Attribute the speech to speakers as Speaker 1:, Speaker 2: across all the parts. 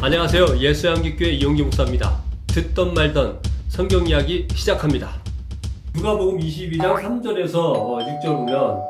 Speaker 1: 안녕하세요. 예수양기교회 이용기 목사입니다. 듣던 말던 성경 이야기 시작합니다. 누가복음 22장 3절에서 6절 보면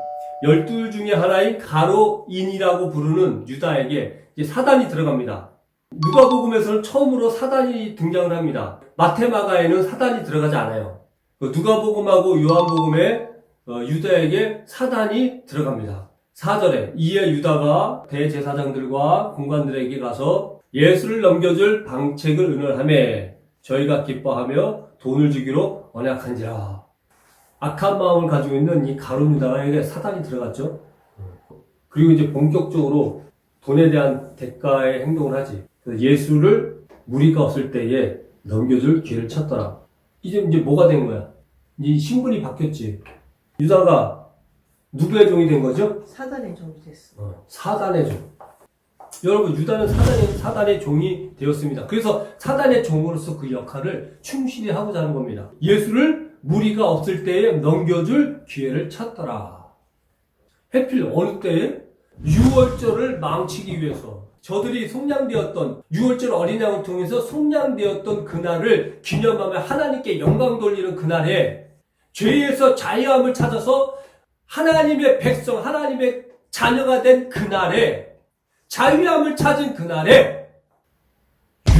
Speaker 1: 열둘 중에 하나인 가로인이라고 부르는 유다에게 사단이 들어갑니다. 누가복음에서는 처음으로 사단이 등장을 합니다. 마테마가에는 사단이 들어가지 않아요. 그 누가복음하고 요한복음에 어, 유다에게 사단이 들어갑니다. 4절에 이에 유다가 대제사장들과 공관들에게 가서 예수를 넘겨줄 방책을 의논하며 저희가 기뻐하며 돈을 주기로 언약한지라. 악한 마음을 가지고 있는 이 가론 유다에게 사단이 들어갔죠. 그리고 이제 본격적으로 돈에 대한 대가의 행동을 하지. 예수를 무리가 없을 때에 넘겨줄 기회를 찾더라. 이제 이제 뭐가 된 거야? 이 신분이 바뀌었지. 유다가 누구의 종이 된 거죠?
Speaker 2: 사단의 종이 됐어.
Speaker 1: 어, 사단의 종. 여러분 유다는 사단의, 사단의 종이 되었습니다. 그래서 사단의 종으로서 그 역할을 충실히 하고자 하는 겁니다. 예수를 무리가 없을 때에 넘겨줄 기회를 찾더라. 해필 어느 때에? 유월절을 망치기 위해서 저들이 속량되었던 유월절 어린 양을 통해서 속량되었던 그날을 기념하며 하나님께 영광 돌리는 그날에 죄에서 자유함을 찾아서 하나님의 백성, 하나님의 자녀가 된 그날에 자유함을 찾은 그날에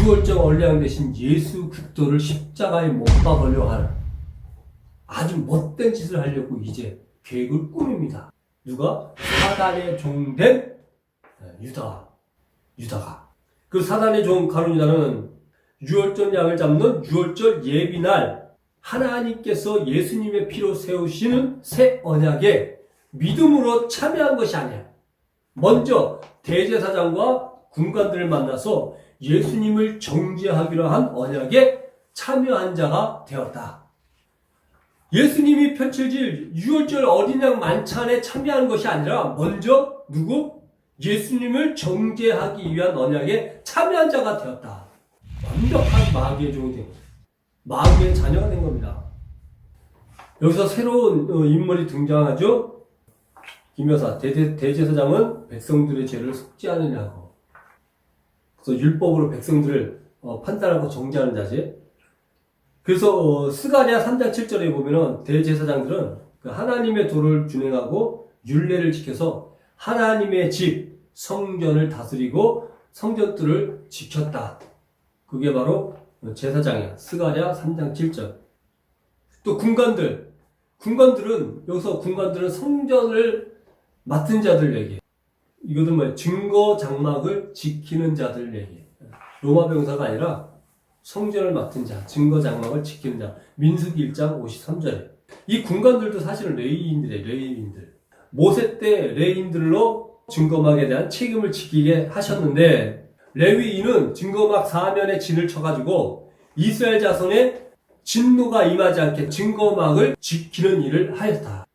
Speaker 1: 유월절 얼량 대신 예수 그리스도를 십자가에 못 박으려 하는 아주 못된 짓을 하려고 이제 계획을 꾸밉니다. 누가? 사단의 종된 유다. 유다가. 그 사단의 종 가룟 유다는 유월절 양을 잡는 유월절 예비날 하나님께서 예수님의 피로 세우시는 새 언약에 믿음으로 참여한 것이 아니야. 먼저 대제사장과 군관들을 만나서 예수님을 정죄하기로 한 언약에 참여한 자가 되었다. 예수님이 펼쳐질 유월절 어린 양 만찬에 참여한 것이 아니라 먼저 누구? 예수님을 정죄하기 위한 언약에 참여한 자가 되었다. 완벽한 마귀의 종이 된. 마귀의 자녀가 된 겁니다. 여기서 새로운 어, 인물이 등장하죠. 김여사 대제, 대제사장은 백성들의 죄를 속죄하느냐고. 그래서 율법으로 백성들을 어, 판단하고 정죄하는 자지. 그래서 어, 스가랴 3장 7절에 보면은 대제사장들은 그 하나님의 도를 준행하고 율례를 지켜서 하나님의 집 성전을 다스리고 성전들을 지켰다. 그게 바로 제사장이야. 스가랴 3장 7절. 또 군관들. 군관들은 여기서 군관들은 성전을 맡은 자들 얘기. 이것은 뭐야? 증거 장막을 지키는 자들 얘기. 로마 병사가 아니라 성전을 맡은 자, 증거 장막을 지키는 자. 민수기 1장 53절에. 이 군관들도 사실은 레이인들이에요. 레이인들. 모세 때 레이인들로 증거막에 대한 책임을 지키게 하셨는데 레위인은 증거막 사면에 진을 쳐가지고 이스라엘 자손의 진노가 임하지 않게 증거막을 지키는 일을 하였다.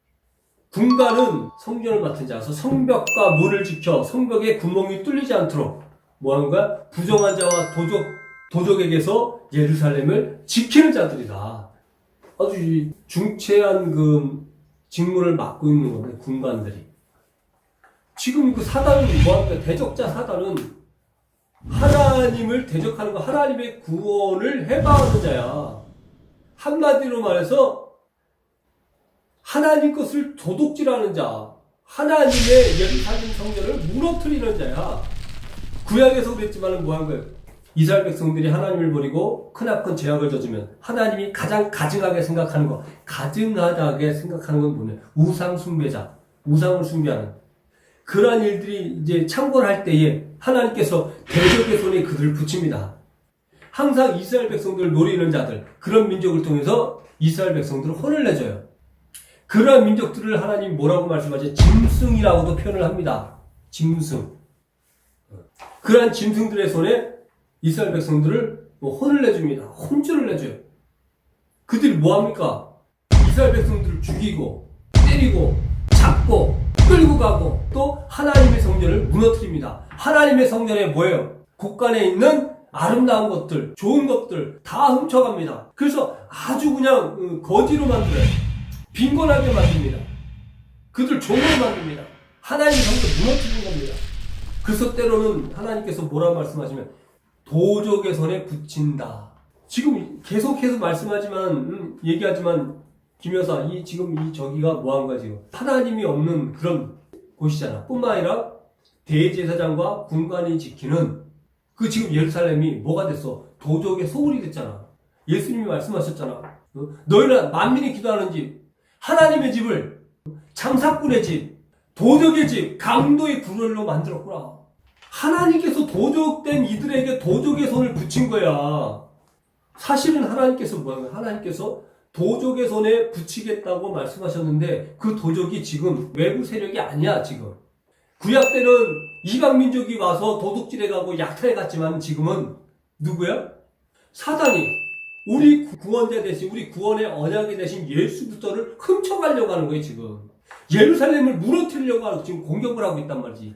Speaker 1: 군관은 성전을 맡은 자서 성벽과 문을 지켜 성벽에 구멍이 뚫리지 않도록 뭐 하는 거야? 부정한 자와 도적, 도적에게서 예루살렘을 지키는 자들이다. 아주 이 중체한 그 직무를 맡고 있는 건데, 군관들이. 지금 그 사단은 뭐합니까? 대적자 사단은 하나님을 대적하는 거, 하나님의 구원을 해방하는 자야. 한마디로 말해서 하나님 것을 도둑질하는 자, 하나님의 예루살렘 성전을 무너뜨리는 자야. 구약에서 그랬지만은 뭐한 거예요? 이스라엘 백성들이 하나님을 버리고 크나큰 죄악을 져주면 하나님이 가장 가증하게 생각하는 거, 가증하다게 생각하는 건 뭐냐? 우상 숭배자, 우상을 숭배하는. 그러한 일들이 이제 창궐할 때에 하나님께서 대적의 손에 그들을 붙입니다. 항상 이스라엘 백성들을 노리는 자들, 그런 민족을 통해서 이스라엘 백성들을 혼을 내줘요. 그러한 민족들을 하나님 뭐라고 말씀하죠? 짐승이라고도 표현을 합니다. 짐승. 그러한 짐승들의 손에 이스라엘 백성들을 뭐 혼을 내줍니다. 혼쭐을 내줘요. 그들이 뭐합니까? 이스라엘 백성들을 죽이고, 때리고, 잡고, 끌고 가고, 또 하나님의 성전을 무너뜨립니다. 하나님의 성전에 뭐예요? 곳간에 있는 아름다운 것들, 좋은 것들 다 훔쳐갑니다. 그래서 아주 그냥 어, 거지로 만들어요. 빈곤하게 만듭니다. 그들 종으로 만듭니다. 하나님의 성전 무너뜨리는 겁니다. 그래서 때로는 하나님께서 뭐라 말씀하시면 도적의 손에 붙인다. 지금 계속해서 말씀하지만 음, 얘기하지만 김 여사 이 지금 이 저기가 뭐한 거야 지금 하나님이 없는 그런 곳이잖아. 뿐만 아니라 대제사장과 군관이 지키는 그 지금 예루살렘이 뭐가 됐어? 도적의 소울이 됐잖아. 예수님이 말씀하셨잖아. 어? 너희는 만민이 기도하는 집, 하나님의 집을 장사꾼의 집, 도적의 집, 강도의 굴을로 만들었구나. 하나님께서 도적된 이들에게 도적의 손을 붙인 거야. 사실은 하나님께서 뭐야? 하나님께서 도적의 손에 붙이겠다고 말씀하셨는데 그 도적이 지금 외부 세력이 아니야 지금. 구약 때는 이방 민족이 와서 도둑질해 가고 약탈해 갔지만 지금은 누구야? 사단이 우리 구원자 대신 우리 구원의 언약이 대신 예수 그리스도를 훔쳐가려고 하는 거예요 지금. 예루살렘을 무너뜨리려고 하고 지금 공격을 하고 있단 말이지.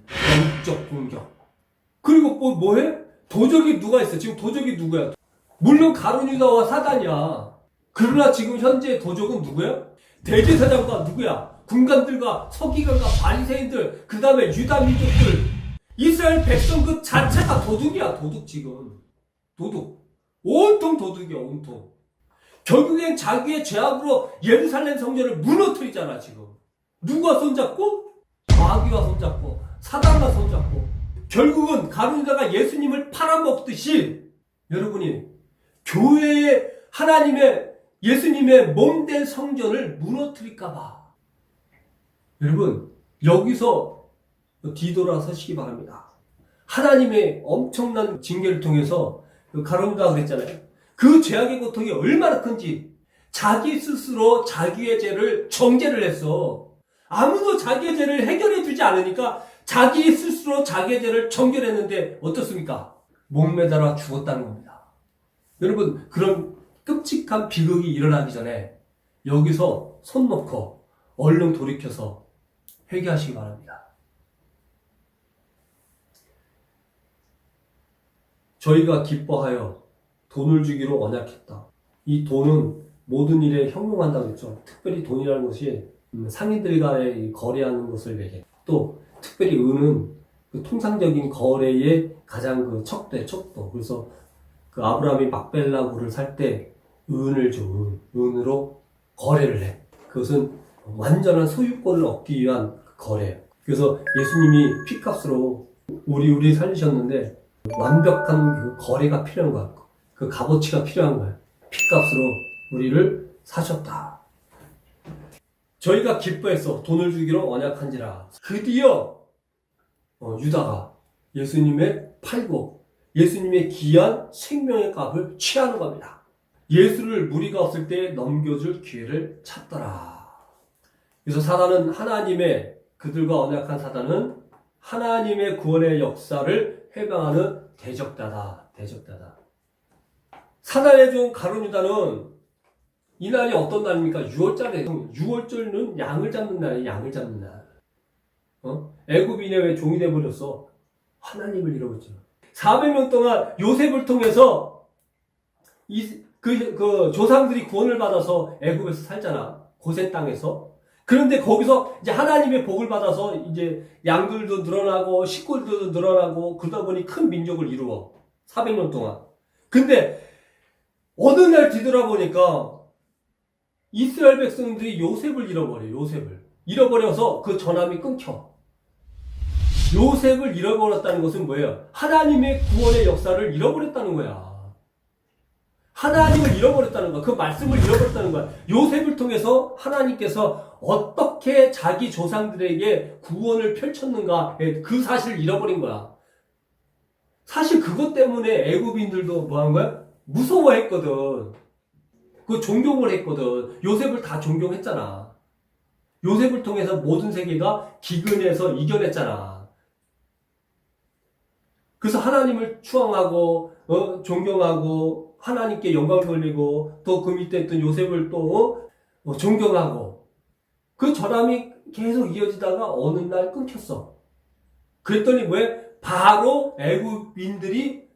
Speaker 1: 영적 공격. 그리고 뭐 뭐해? 도적이 누가 있어? 지금 도적이 누구야? 물론 가룟유다와 사단이야. 그러나 지금 현재 도적은 누구야? 대제사장과 누구야? 군관들과 서기관과 바리새인들, 그 다음에 유다 민족들, 이스라엘 백성 그 자체가 도둑이야, 도둑 지금. 도둑. 온통 도둑이야, 온통. 결국엔 자기의 죄악으로 예루살렘 성전을 무너뜨리잖아, 지금. 누가 손잡고? 마귀가 손잡고, 사단과 손잡고. 결국은 가룟유다가 예수님을 팔아먹듯이 여러분이 교회의 하나님의 예수님의 몸된 성전을 무너뜨릴까봐. 여러분, 여기서 뒤돌아서시기 바랍니다. 하나님의 엄청난 징계를 통해서 그 가론다 그랬잖아요. 그 죄악의 고통이 얼마나 큰지 자기 스스로 자기의 죄를 정죄를 했어. 아무도 자기의 죄를 해결해 주지 않으니까 자기 스스로 자기의 죄를 정결했는데 어떻습니까? 목매달아 죽었다는 겁니다. 여러분, 그런 끔찍한 비극이 일어나기 전에 여기서 손 놓고 얼른 돌이켜서 회개하시기 바랍니다. 저희가 기뻐하여 돈을 주기로 언약했다. 이 돈은 모든 일에 형용한다고 했죠. 특별히 돈이라는 것이 음, 상인들과의 이 거래하는 것을 매개. 또 특별히 은은 그 통상적인 거래의 가장 그 척도에 척도. 그래서 그 아브라함이 막벨라 굴을 살 때 은을 줘. 은. 은으로 거래를 해. 그것은 완전한 소유권을 얻기 위한 거래예요. 그래서 예수님이 피값으로 우리 우리 살리셨는데 완벽한 그 거래가 필요한 거야. 그 값어치가 필요한 거야. 피값으로 우리를 사셨다. 저희가 기뻐해서 돈을 주기로 언약한지라. 드디어 어, 유다가 예수님의 팔고 예수님의 귀한 생명의 값을 취하는 겁니다. 예수를 무리가 없을 때 넘겨줄 기회를 찾더라. 그래서 사단은 하나님의 그들과 언약한 사단은 하나님의 구원의 역사를 해방하는 대적자다. 대적자다. 사단의 종 가룟유다는 이 날이 어떤 날입니까? 6월절에 6월절은 양을 잡는 날이에요. 양을 잡는 날. 어? 애굽인의 왜 종이 돼 버렸어? 하나님을 잃어버렸죠. 400년 동안 요셉을 통해서 이, 그, 그 조상들이 구원을 받아서 애굽에서 살잖아. 고센 땅에서. 그런데 거기서 이제 하나님의 복을 받아서 이제 양들도 늘어나고 식구들도 늘어나고 그러다 보니 큰 민족을 이루어. 400년 동안. 근데 어느 날 뒤돌아보니까 이스라엘 백성들이 요셉을 잃어버려, 요셉을. 잃어버려서 그 전함이 끊겨. 요셉을 잃어버렸다는 것은 뭐예요? 하나님의 구원의 역사를 잃어버렸다는 거야. 하나님을 잃어버렸다는 거야. 그 말씀을 잃어버렸다는 거야. 요셉을 통해서 하나님께서 어떻게 자기 조상들에게 구원을 펼쳤는가 그 사실을 잃어버린 거야. 사실 그것 때문에 애굽인들도 뭐 한 거야? 무서워했거든. 그 존경을 했거든. 요셉을 다 존경했잖아. 요셉을 통해서 모든 세계가 기근해서 이겨냈잖아. 그래서 하나님을 추앙하고 어, 존경하고 하나님께 영광 돌리고 또 그 밑에 있던 요셉을 또 어, 존경하고 그 전함이 계속 이어지다가 어느 날 끊겼어. 그랬더니 왜 바로 애굽인들이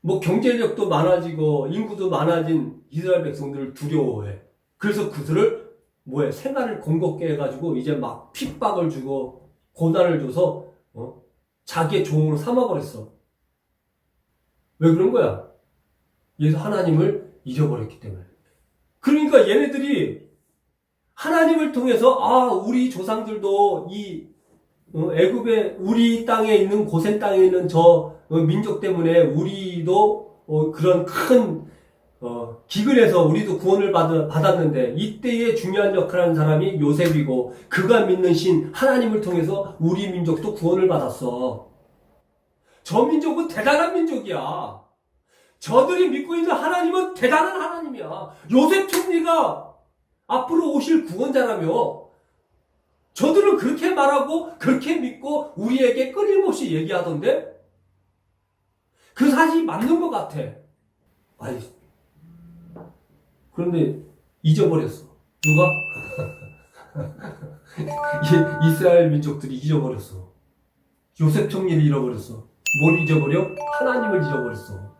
Speaker 1: 뭐 경제력도 많아지고 인구도 많아진 이스라엘 백성들을 두려워해. 그래서 그들을 뭐해 생활을 공급게 해가지고 이제 막 핍박을 주고 고난을 줘서 어? 자기의 종으로 삼아버렸어. 왜 그런 거야? 얘도 하나님을 잊어버렸기 때문에. 그러니까 얘네들이 하나님을 통해서 아 우리 조상들도 이 어, 애굽의 우리 땅에 있는 고센 땅에 있는 저 어, 민족 때문에 우리도 어, 그런 큰 어, 기근에서 우리도 구원을 받, 받았는데 이때에 중요한 역할을 하는 사람이 요셉이고 그가 믿는 신 하나님을 통해서 우리 민족도 구원을 받았어. 저 민족은 대단한 민족이야. 저들이 믿고 있는 하나님은 대단한 하나님이야. 요셉 총리가 앞으로 오실 구원자라며 저들은 그렇게 말하고 그렇게 믿고 우리에게 끊임없이 얘기하던데 그 사실이 맞는 것 같아. 아니 그런데 잊어버렸어. 누가? 이- 이스라엘 민족들이 잊어버렸어. 요셉 총리를 잃어버렸어. 뭘 잊어버려? 하나님을 잃어버렸어.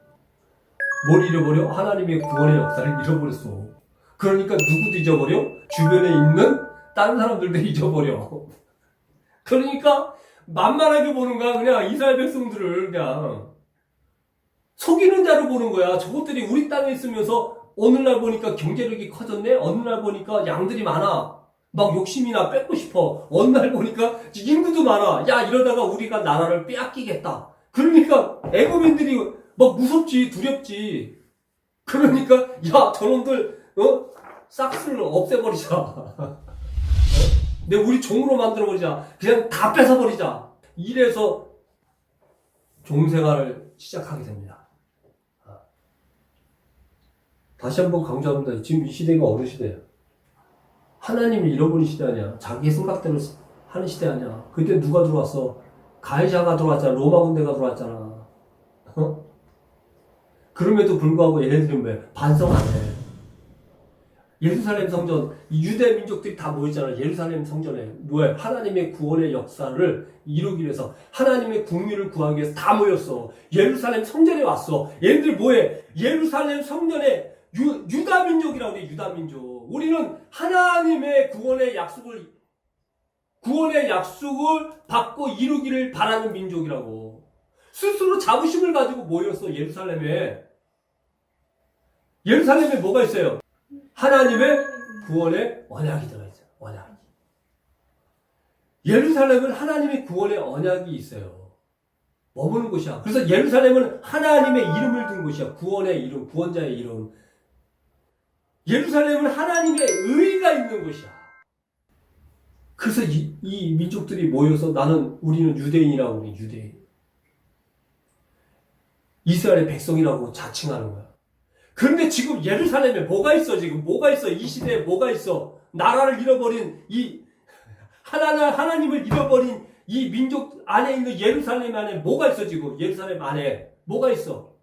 Speaker 1: 뭘 잃어버려? 하나님의 구원의 역사를 잃어버렸어. 그러니까 누구도 잊어버려? 주변에 있는 다른 사람들도 잊어버려. 그러니까 만만하게 보는 거야. 그냥 이스라엘 백성들을 그냥 속이는 자로 보는 거야. 저것들이 우리 땅에 있으면서 어느 날 보니까 경제력이 커졌네. 어느 날 보니까 양들이 많아. 막 욕심이나 뺏고 싶어. 어느 날 보니까 인구도 많아. 야 이러다가 우리가 나라를 빼앗기겠다. 그러니까 애국민들이 막 무섭지 두렵지. 그러니까 야 저놈들 어 싹스를 없애버리자. 어? 내 우리 종으로 만들어버리자. 그냥 다 뺏어버리자. 이래서 종생활을 시작하게 됩니다. 아. 다시 한번 강조합니다. 지금 이 시대가 어느 시대야? 하나님을 잃어버린 시대 아니야. 자기 생각대로 하는 시대 아니야. 그때 누가 들어왔어? 가이샤가 들어왔잖아. 로마 군대가 들어왔잖아. 어? 그럼에도 불구하고 얘네들은 왜? 반성 안 해. 예루살렘 성전, 이 유대 민족들이 다 모였잖아. 예루살렘 성전에. 왜? 하나님의 구원의 역사를 이루기 위해서, 하나님의 국민을 구하기 위해서 다 모였어. 예루살렘 성전에 왔어. 얘네들 뭐해? 예루살렘 성전에 유, 유다 민족이라고 그래, 유다 민족. 우리는 하나님의 구원의 약속을, 구원의 약속을 받고 이루기를 바라는 민족이라고. 스스로 자부심을 가지고 모였어, 예루살렘에. 예루살렘에 뭐가 있어요? 하나님의 구원의 언약이 들어있어요. 언약. 예루살렘은 하나님의 구원의 언약이 있어요. 머무는 곳이야. 그래서 예루살렘은 하나님의 이름을 둔 곳이야. 구원의 이름, 구원자의 이름. 예루살렘은 하나님의 의가 있는 곳이야. 그래서 이, 이 민족들이 모여서 나는 우리는 유대인이라고 우리 유대인. 이스라엘의 백성이라고 자칭하는 거야. 그런데 지금 예루살렘에 뭐가 있어 지금? 뭐가 있어? 이 시대에 뭐가 있어? 나라를 잃어버린 이 하나님 하나님을 잃어버린 이 민족 안에 있는 예루살렘 안에 뭐가 있어 지금? 예루살렘 안에 뭐가 있어?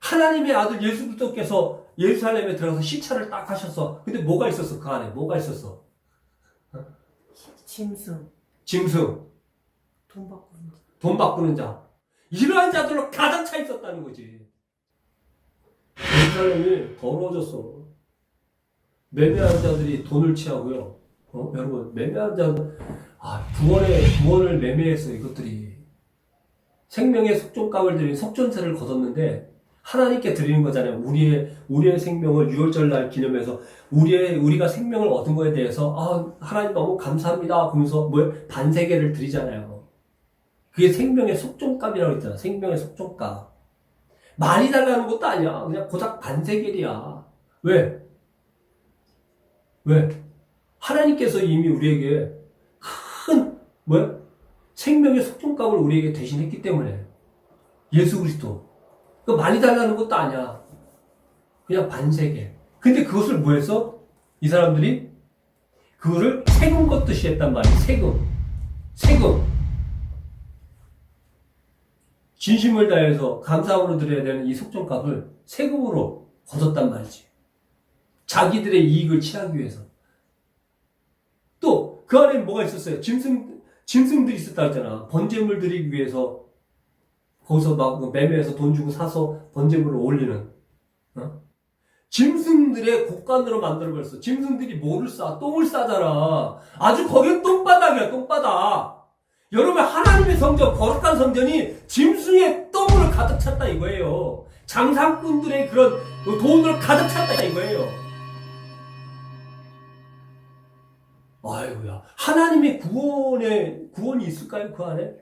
Speaker 1: 하나님의 아들 예수 그리스도께서 예루살렘에 들어가서 시차를 딱 하셨어 근데 뭐가 있었어 그 안에? 뭐가 있었어?
Speaker 2: 짐승.
Speaker 1: 짐승.
Speaker 2: 돈 바꾸는 자.
Speaker 1: 돈 바꾸는 자. 이러한 자들로 가득 차 있었다는 거지. 예루살렘이 더러워졌어. 매매한 자들이 돈을 취하고요. 어, 여러분, 매매한 자들, 아, 구원의, 구원을 매매해서 이것들이 생명의 속전값을 드린 속전세를 거뒀는데, 하나님께 드리는 거잖아요. 우리의, 우리의 생명을 유월절 날 기념해서, 우리의, 우리가 생명을 얻은 거에 대해서, 아, 하나님 너무 감사합니다. 그러면서, 뭐, 반세계를 드리잖아요. 그게 생명의 속전값이라고 했잖아. 생명의 속전값. 많이 달라는 것도 아니야. 그냥 고작 반세겔이야. 왜? 왜? 하나님께서 이미 우리에게 큰, 뭐야? 생명의 속전값을 우리에게 대신했기 때문에. 예수 그리스도. 그 많이 달라는 것도 아니야. 그냥 반세겔. 근데 그것을 뭐 했어? 이 사람들이? 그거를 세금 걷듯이 했단 말이야. 세금. 세금. 진심을 다해서 감사함으로 드려야 되는 이 속전값을 세금으로 거뒀단 말이지. 자기들의 이익을 취하기 위해서. 또, 그 안에 뭐가 있었어요? 짐승, 짐승들이 있었다 했잖아. 번제물 드리기 위해서, 거기서 막 매매해서 돈 주고 사서 번제물을 올리는, 어? 짐승들의 곡간으로 만들어버렸어. 짐승들이 뭐를 싸? 똥을 싸잖아. 아주 거긴 똥바닥이야, 똥바닥. 여러분 하나님의 성전 거룩한 성전이 짐승의 똥으로 가득 찼다 이거예요. 장사꾼들의 그런 돈으로 가득 찼다 이거예요. 아이고야 하나님의 구원에 구원이 있을까요 그 안에?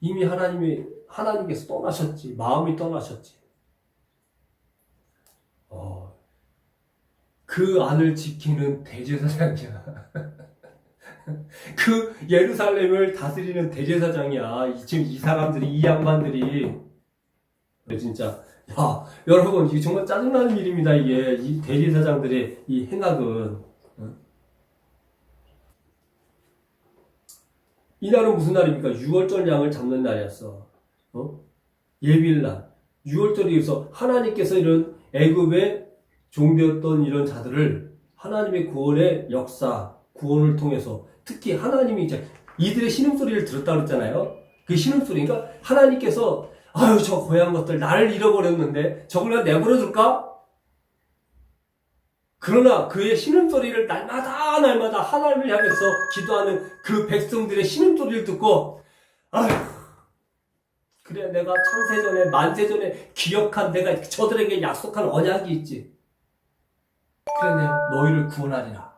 Speaker 1: 이미 하나님이 하나님께서 떠나셨지 마음이 떠나셨지. 어, 그 안을 지키는 대제사장이야. 그 예루살렘을 다스리는 대제사장이야. 이- 지금 이 사람들이 이 양반들이 진짜 야 여러분 이게 정말 짜증나는 일입니다. 이게 이 대제사장들의 이 행악은 어? 이날은 무슨 날입니까? 6월절 양을 잡는 날이었어. 어? 예빌날 6월절이어서 하나님께서 이런 애굽의 종되었던 이런 자들을 하나님의 구원의 역사, 구원을 통해서 특히 하나님이 이제 이들의 신음소리를 들었다 그랬잖아요. 그 신음소리가 하나님께서 아유 저 고향 것들 나를 잃어버렸는데 저걸 내버려 둘까? 그러나 그의 신음소리를 날마다 날마다 하나님을 향해서 기도하는 그 백성들의 신음소리를 듣고 아휴 그래 내가 창세전에 만세전에 기억한 내가 저들에게 약속한 언약이 있지 내가 너희를 구원하리라.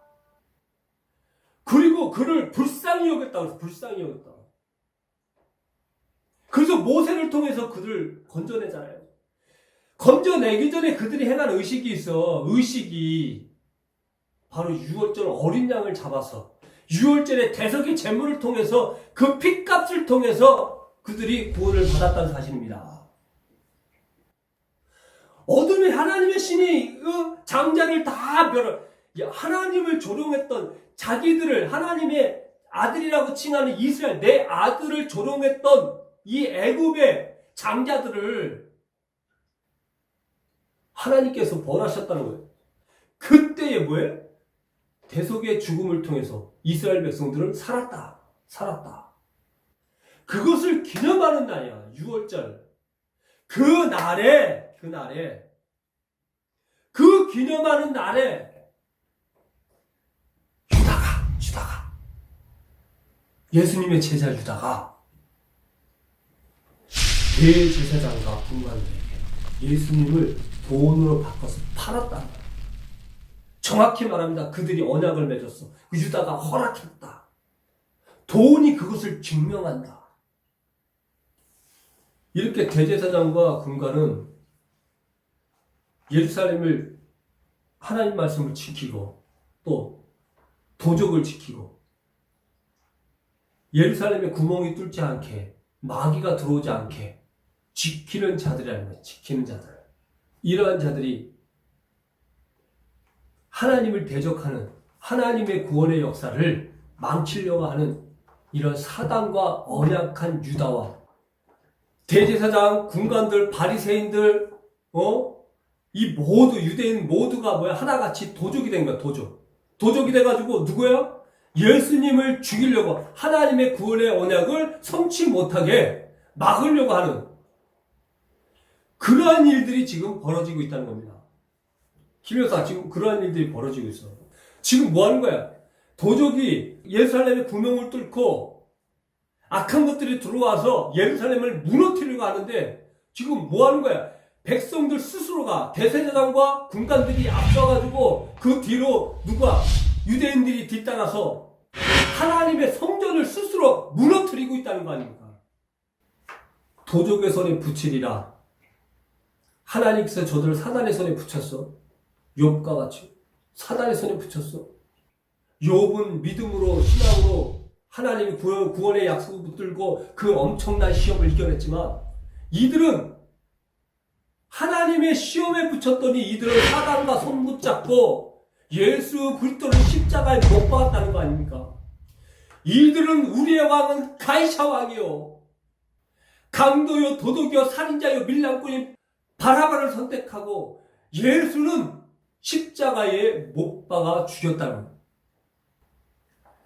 Speaker 1: 그리고 그를 불쌍히 여겼다 그래서 불쌍히 여겼다. 그래서 모세를 통해서 그들 건져내잖아요. 건져내기 전에 그들이 행한 의식이 있어. 의식이 바로 6월절 어린 양을 잡아서 6월절에 대석의 제물을 통해서 그 핏값을 통해서 그들이 구원을 받았다는 사실입니다. 어둠의 하나님의 신이 그 장자를 다 멸을 하나님을 조롱했던 자기들을 하나님의 아들이라고 칭하는 이스라엘 내 아들을 조롱했던 이 애굽의 장자들을 하나님께서 벌하셨다는 거예요. 그때에 뭐예요? 대속의 죽음을 통해서 이스라엘 백성들은 살았다. 살았다. 그것을 기념하는 날이야. 6월절. 그 날에, 그 날에, 그 기념하는 날에, 유다가, 유다가, 예수님의 제자 유다가, 대제사장과 군관들에게 예수님을 돈으로 바꿔서 팔았다. 정확히 말합니다. 그들이 언약을 맺었어. 그 유다가 허락했다. 돈이 그것을 증명한다. 이렇게 대제사장과 군관은 예루살렘을 하나님 말씀을 지키고 또 도적을 지키고 예루살렘에 구멍이 뚫지 않게 마귀가 들어오지 않게 지키는 자들이라는 거예요. 지키는 자들. 이러한 자들이 하나님을 대적하는 하나님의 구원의 역사를 망치려고 하는 이런 사단과 언약한 유다와 대제사장, 군관들, 바리새인들, 어? 이 모두 유대인 모두가 뭐야 하나같이 도적이 된 거야 도적. 도적이 돼가지고 누구야? 예수님을 죽이려고 하나님의 구원의 언약을 성취 못하게 막으려고 하는 그러한 일들이 지금 벌어지고 있다는 겁니다. 김여사 지금 그러한 일들이 벌어지고 있어. 지금 뭐 하는 거야? 도적이 예루살렘의 구멍을 뚫고 악한 것들이 들어와서 예루살렘을 무너뜨리려고 하는데 지금 뭐 하는 거야? 백성들 스스로가 대세자장과 군관들이 앞서가지고 그 뒤로 누가 유대인들이 뒤따라서 하나님의 성전을 스스로 무너뜨리고 있다는 거 아닙니까? 도적의 손에 붙이리라. 하나님께서 저들을 사단의 손에 붙였어. 욥과 같이 사단의 손에 붙였어. 욥은 믿음으로 신앙으로 하나님의 구원, 구원의 약속을 붙들고 그 엄청난 시험을 이겨냈지만 이들은 하나님의 시험에 붙였더니 이들은 사단과 손 붙잡고 예수 그리스도를 십자가에 못 박았다는 거 아닙니까? 이들은 우리의 왕은 가이샤 왕이요. 강도요, 도덕이요, 살인자요, 밀랑꾼이 바라바를 선택하고 예수는 십자가에 못 박아 죽였다는.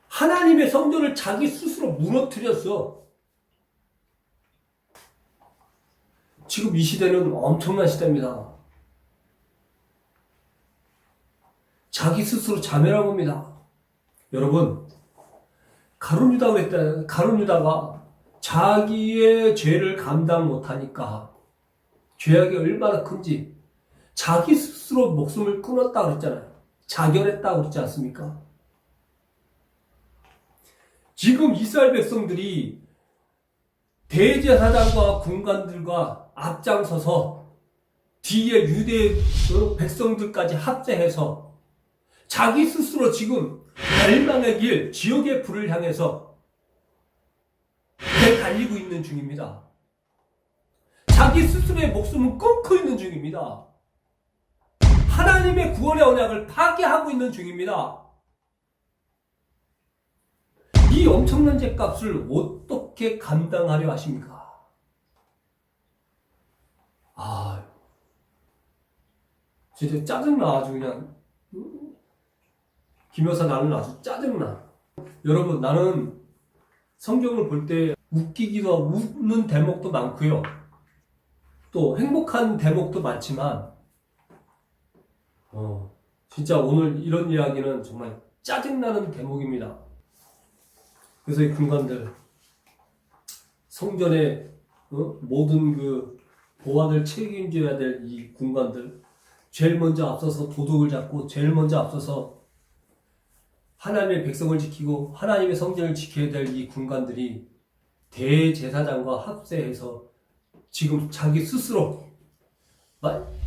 Speaker 1: 하나님의 성전을 자기 스스로 무너뜨렸어. 지금 이 시대는 엄청난 시대입니다. 자기 스스로 자멸한 겁니다. 여러분, 가룟 유다가 그랬다. 가룟 유다가 자기의 죄를 감당 못하니까 죄악이 얼마나 큰지 자기 스스로 목숨을 끊었다 그랬잖아요. 자결했다 그랬지 않습니까? 지금 이스라엘 백성들이 대제사장과 군관들과 앞장서서 뒤에 유대 백성들까지 합세해서 자기 스스로 지금 멸망의 길, 지옥의 불을 향해서 달리고 있는 중입니다. 자기 스스로의 목숨은 끊고 있는 중입니다. 하나님의 구원의 언약을 파괴하고 있는 중입니다. 이 엄청난 죄값을 어떻게 감당하려 하십니까? 아, 진짜 짜증나 아주 그냥 김여사 나는 아주 짜증나. 여러분 나는 성경을 볼 때 웃기기도 하고 웃는 대목도 많고요. 또 행복한 대목도 많지만 어, 진짜 오늘 이런 이야기는 정말 짜증나는 대목입니다. 그래서 이 군관들 성전의 어? 모든 그 보안을 책임져야 될 이 군관들 제일 먼저 앞서서 도둑을 잡고 제일 먼저 앞서서 하나님의 백성을 지키고 하나님의 성전을 지켜야 될 이 군관들이 대제사장과 합세해서 지금 자기 스스로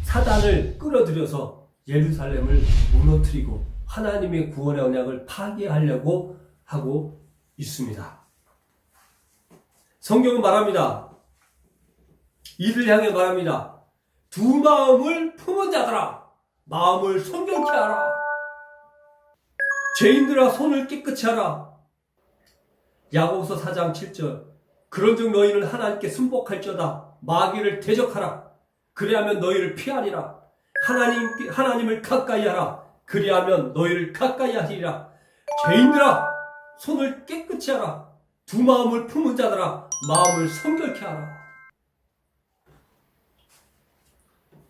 Speaker 1: 사단을 끌어들여서 예루살렘을 무너뜨리고 하나님의 구원의 언약을 파괴하려고 하고 있습니다. 성경은 말합니다. 이를 향해 말합니다. 두 마음을 품은 자들아 마음을 성결케 하라. 죄인들아 손을 깨끗이 하라. 야고보서 4장 7절 그런즉 너희는 하나님께 순복할지어다 마귀를 대적하라 그리하면 너희를 피하리라 하나님 하나님을 가까이 하라 그리하면 너희를 가까이 하리라 죄인들아 손을 깨끗이 하라 두 마음을 품은 자들아 마음을 성결케 하라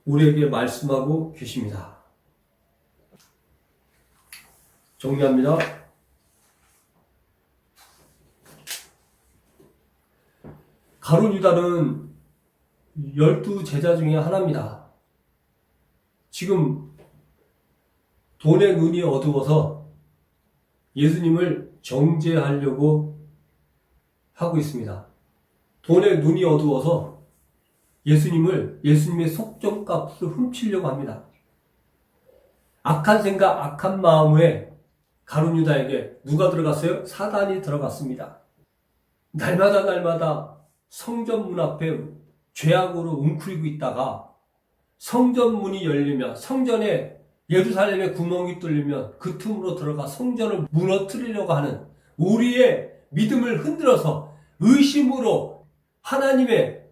Speaker 1: 우리에게 말씀하고 계십니다. 정리합니다. 가룟 유다는 열두 제자 중에 하나입니다. 지금 돈의 눈이 어두워서 예수님을 정죄하려고 하고 있습니다. 돈의 눈이 어두워서 예수님을 예수님의 속정값을 훔치려고 합니다. 악한 생각, 악한 마음에 가룟 유다에게 누가 들어갔어요? 사단이 들어갔습니다. 날마다 날마다 성전 문 앞에 죄악으로 웅크리고 있다가 성전 문이 열리면 성전에 예루살렘의 구멍이 뚫리면 그 틈으로 들어가 성전을 무너뜨리려고 하는 우리의 믿음을 흔들어서 의심으로 하나님의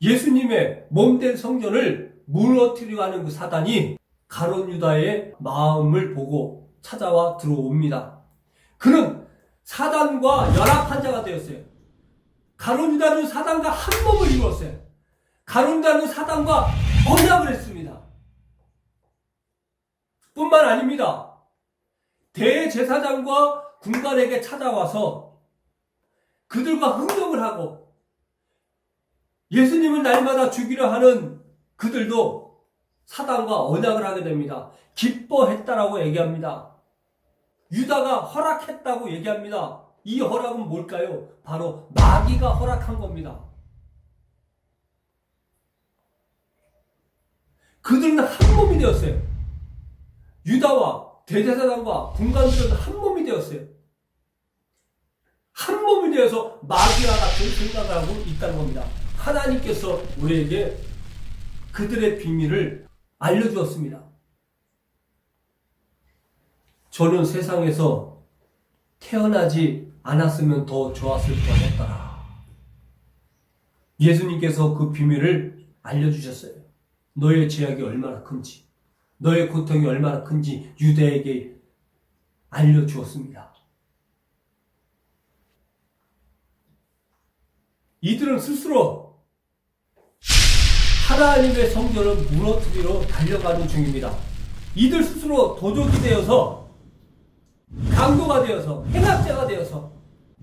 Speaker 1: 예수님의 몸된 성전을 무너뜨리려 하는 그 사단이 가론 유다의 마음을 보고 찾아와 들어옵니다. 그는 사단과 연합한 자가 되었어요. 가론 유다는 사단과 한 몸을 이루었어요. 가론 유다는 사단과 언약을 했습니다. 뿐만 아닙니다. 대제사장과 군관에게 찾아와서 그들과 흥정을 하고 예수님을 날마다 죽이려 하는 그들도 사단과 언약을 하게 됩니다. 기뻐했다라고 얘기합니다. 유다가 허락했다고 얘기합니다. 이 허락은 뭘까요? 바로 마귀가 허락한 겁니다. 그들은 한 몸이 되었어요. 유다와 대제사장과 군관들은 한 몸이 되었어요. 한 몸이 되어서 마귀와 같은 생각을 하고 있다는 겁니다. 하나님께서 우리에게 그들의 비밀을 알려주었습니다. 저는 세상에서 태어나지 않았으면 더 좋았을 뻔했더라. 예수님께서 그 비밀을 알려주셨어요. 너의 죄악이 얼마나 큰지, 너의 고통이 얼마나 큰지 유대에게 알려주었습니다. 이들은 스스로 하나님의 성전을 무너뜨리러 달려가는 중입니다. 이들 스스로 도적이 되어서 강도가 되어서 행악자가 되어서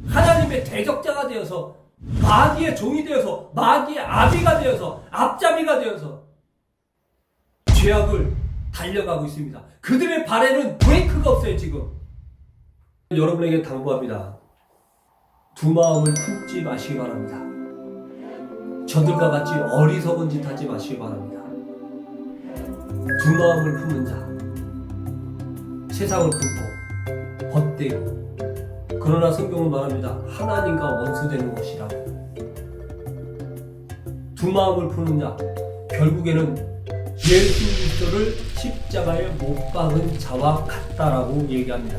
Speaker 1: 하나님의 대적자가 되어서 마귀의 종이 되어서 마귀의 아비가 되어서 앞잡이가 되어서 죄악을 달려가고 있습니다. 그들의 발에는 브레이크가 없어요 지금. 여러분에게 당부합니다. 두 마음을 품지 마시기 바랍니다. 저들과 같이 어리석은 짓 하지 마시기 바랍니다. 두 마음을 품는 자, 세상을 품고 벗대고 그러나 성경은 말합니다. 하나님과 원수되는 것이라고. 두 마음을 품는 자, 결국에는 예수 그리스도를 십자가에 못 박은 자와 같다라고 얘기합니다.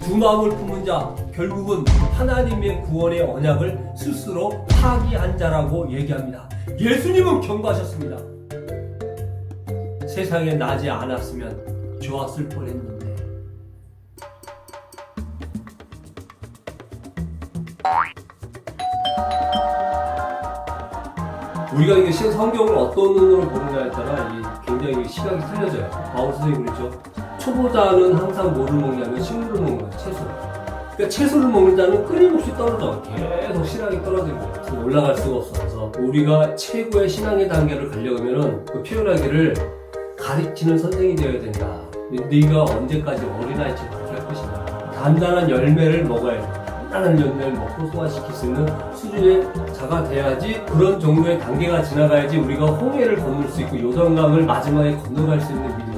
Speaker 1: 두 마음을 품은 자, 결국은 하나님의 구원의 언약을 스스로 파기한 자라고 얘기합니다. 예수님은 경고하셨습니다. 세상에 나지 않았으면 좋았을 뻔했는데. 우리가 이게 시- 성경을 어떤 눈으로 보느냐에 따라 이 굉장히 시각이 틀려져요. 바울 선생님이 그랬죠. 초보자는 항상 뭐를 먹냐면 식물을 먹는 거예요. 채소. 그러니까 채소를 먹는 자는 끊임없이 떨어져. 계속 신앙이 떨어지고 올라갈 수가 없어. 그래서 우리가 최고의 신앙의 단계를 가려면은 그 표현하기를 가르치는 선생이 되어야 된다. 네가 언제까지 어린아이처럼 그렇게 할 것이냐. 단단한 열매를 먹어야 돼. 단단한 열매를 먹고 소화시킬 수 있는 수준의 자가 돼야지 그런 종류의 단계가 지나가야지 우리가 홍해를 건널 수 있고 요단강을 마지막에 건너갈 수 있는 믿음이